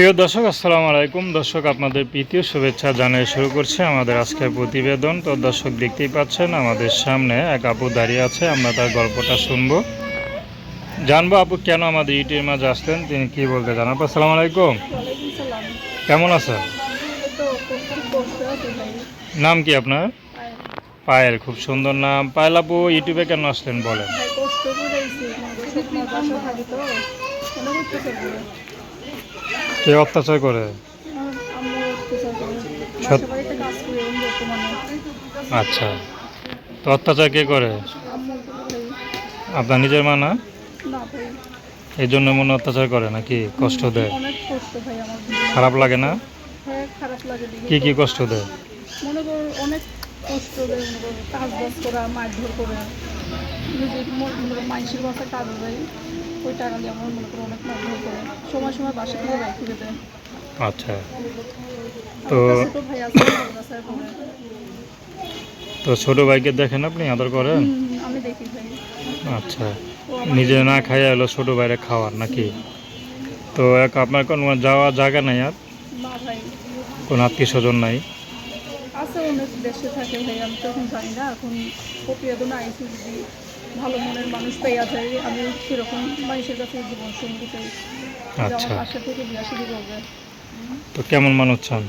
প্রিয় দর্শক, আসসালামু আলাইকুম। দর্শক, আপনাদের প্রীতীয় শুভেচ্ছা জানিয়ে শুরু করছে আমাদের আজকের প্রতিবেদন। তো দর্শক, দেখতেই পাচ্ছেন, আমাদের সামনে এক আপু দাঁড়িয়ে আছে, আমরা তার গল্পটা শুনব। জানব, আপু, কেন আমাদের ইউটিউবের মাঝে আসতেন তিনি কি বলতে চান? আপু, আসসালামু আলাইকুম। কেমন আছেন? নাম কি আপনার? পায়েল। খুব সুন্দর নাম। পায়েল আপু, ইউটিউবে কেন আসলেন, বলেন। কে অত্যাচার করে? আচ্ছা। তো অত্যাচার কে করে? আপনার নিজের মা না? না এই জন্য মনে অত্যাচার করে নাকি? কষ্ট দেয়? খারাপ লাগে না? হ্যাঁ কি কি কষ্ট দেয়? মনে কর অনেক কষ্ট দেয় মনে কর কাজ বাজ করা মারধর করে। মানুষের বাসায় কাজ দেয় ওই টাকা দিয়ে আমার মনে করো অনেক মারধর করে সময় সময় বাসা থেকে রাখি দেয়। আচ্ছা। তো তো- ছোট ভাই আছে তো ছোট ভাইকে দেখেন আপনি আদর করেন? আমি দেখি ভাই। আচ্ছা। নিজে না খাইয়া এলো ছোট ভাইরে খাওয়ার নাকি? তো এক আপনার কোনো যাওয়া জায়গা নাই আর? কোনো আত্মীয় স্বজন নাই? আছে অনেক দেশে থাকে ভাই আমি তো এখন জানি না। এখন প্রতিবেদন আইসি যদি ভালো মনের মানুষ পাইয়া যায় আমি সেরকম মানুষের কাছে জীবন সঙ্গী চাই। আচ্ছা। পাশে থেকে বিয়া শুরু করবে। তো কেমন মানুষ চান?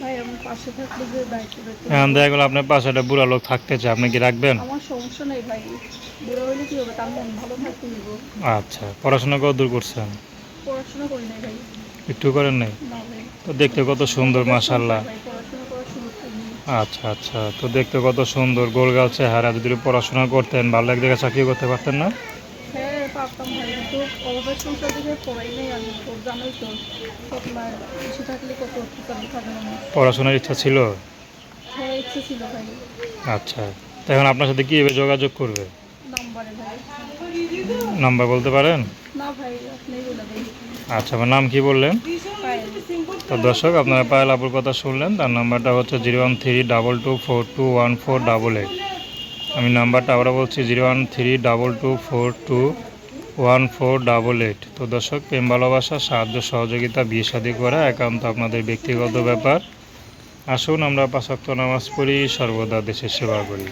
ভাই আমার পাশে থাকলে যে দায়িত্ব দেখতে এখন দেখা গেলো আপনার পাশে একটা বুড়া লোক থাকতে চায়। আপনি কি রাখবেন? আমার সমস্যা নেই ভাই। বুড়ো হইলে কি হবে? তার মন ভালো থাকতে হইব। আচ্ছা পড়াশোনা কত দূর করছেন? পড়াশোনা করি নাই ভাই। একটু করেন নাই? না ভাই। তো দেখতে কত সুন্দর মাশাল্লাহ ভাই আচ্ছা আচ্ছা। তো দেখতে কত সুন্দর গোলগাল চেহারা যদি পড়াশোনা করতেন ভালো এক জায়গায় চাকরি করতে পারতেন না? হ্যাঁ পড়াশোনার ইচ্ছা ছিল? হ্যাঁ আচ্ছা। তো এখন আপনার সাথে কীভাবে যোগাযোগ করবে? নাম্বার বলতে পারেন? আচ্ছা আমার নাম কি বললেন? তো দর্শক, আপনারা পায়েল আপুর কথা শুনলেন, তার নাম্বারটা হচ্ছে zero one three double two four two one four double eight. আমি নাম্বারটা আবার বলছি, zero one three double two four two one four double eight. তো দর্শক, প্রেম, ভালোবাসা, সাহায্য, সহযোগিতা, বিয়ে শাদী করা একান্ত আপনাদের ব্যক্তিগত ব্যাপার। আসুন আমরা পাঁচাত্ত নামাজ পড়ি, সর্বদা দেশের সেবা করি।